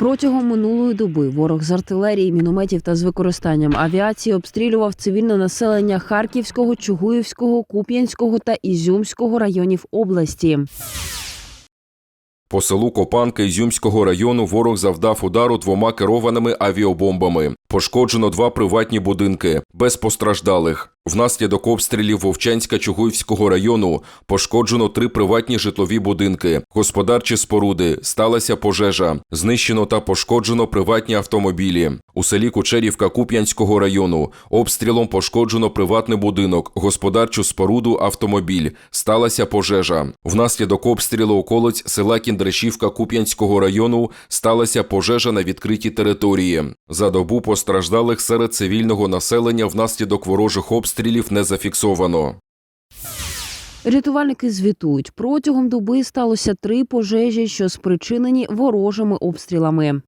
Протягом минулої доби ворог з артилерії, мінометів та з використанням авіації обстрілював цивільне населення Харківського, Чугуївського, Куп'янського та Ізюмського районів області. По селу Копанка Ізюмського району ворог завдав удару двома керованими авіабомбами. Пошкоджено два приватні будинки без постраждалих. Внаслідок обстрілів Вовчанська Чугуївського району пошкоджено три приватні житлові будинки, господарчі споруди, сталася пожежа, знищено та пошкоджено приватні автомобілі. У селі Кучерівка Куп'янського району обстрілом пошкоджено приватний будинок, господарчу споруду, автомобіль. Сталася пожежа. Внаслідок обстрілу околиць села Кіндрашівка Куп'янського району сталася пожежа на відкритій території. За добу постраждалих серед цивільного населення внаслідок ворожих обстрілів не зафіксовано. Рятувальники звітують, протягом доби сталося три пожежі, що спричинені ворожими обстрілами.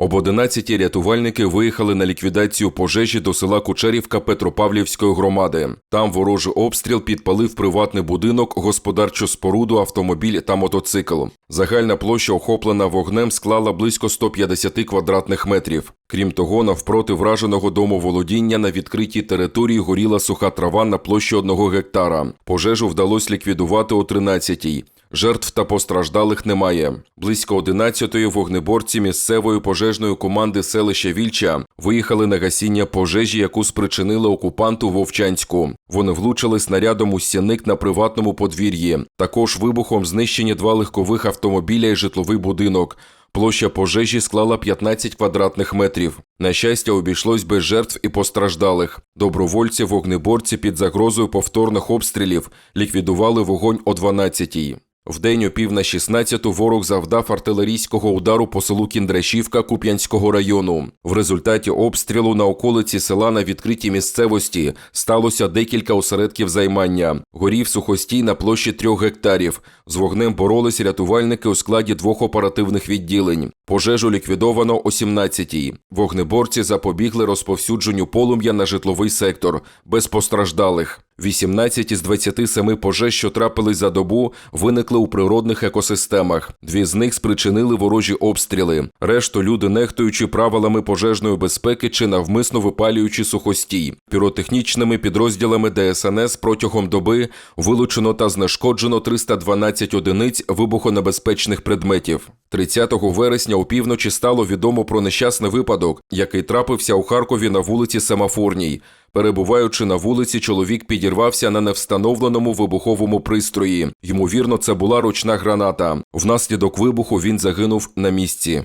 Об 11 рятувальники виїхали на ліквідацію пожежі до села Кучерівка Петропавлівської громади. Там ворожий обстріл підпалив приватний будинок, господарчу споруду, автомобіль та мотоцикл. Загальна площа, охоплена вогнем, склала близько 150 квадратних метрів. Крім того, навпроти враженого домоволодіння на відкритій території горіла суха трава на площі одного гектара. Пожежу вдалося ліквідувати о 13-й. Жертв та постраждалих немає. Близько 11-ї вогнеборці місцевої пожежної команди селища Вільча виїхали на гасіння пожежі, яку спричинили окупанту Вовчанську. Вони влучили снарядом у стяник на приватному подвір'ї. Також вибухом знищені два легкових автомобіля і житловий будинок. Площа пожежі склала 15 квадратних метрів. На щастя, обійшлось без жертв і постраждалих. Добровольці вогнеборці під загрозою повторних обстрілів ліквідували вогонь о 12-й. Вдень о пів на 16-ту ворог завдав артилерійського удару по селу Кіндрашівка Куп'янського району. В результаті обстрілу на околиці села на відкритій місцевості сталося декілька осередків займання. Горів сухостій на площі трьох гектарів. З вогнем боролись рятувальники у складі двох оперативних відділень. Пожежу ліквідовано о 17-й. Вогнеборці запобігли розповсюдженню полум'я на житловий сектор без постраждалих. 18 із 27 пожеж, що трапились за добу, виникли у природних екосистемах. Дві з них спричинили ворожі обстріли. Решту люди, нехтуючи правилами пожежної безпеки чи навмисно випалюючи сухостій. Піротехнічними підрозділами ДСНС протягом доби вилучено та знешкоджено 312 одиниць вибухонебезпечних предметів. 30 вересня опівночі стало відомо про нещасний випадок, який трапився у Харкові на вулиці Семафорній. Перебуваючи на вулиці, чоловік підірвався на невстановленому вибуховому пристрої. Ймовірно, це була ручна граната. Внаслідок вибуху він загинув на місці.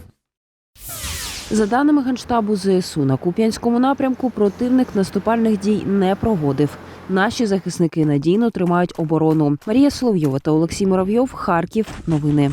За даними Генштабу ЗСУ, на Куп'янському напрямку противник наступальних дій не проводив. Наші захисники надійно тримають оборону. Марія Соловйова та Олексій Муравйов. Харків. Новини.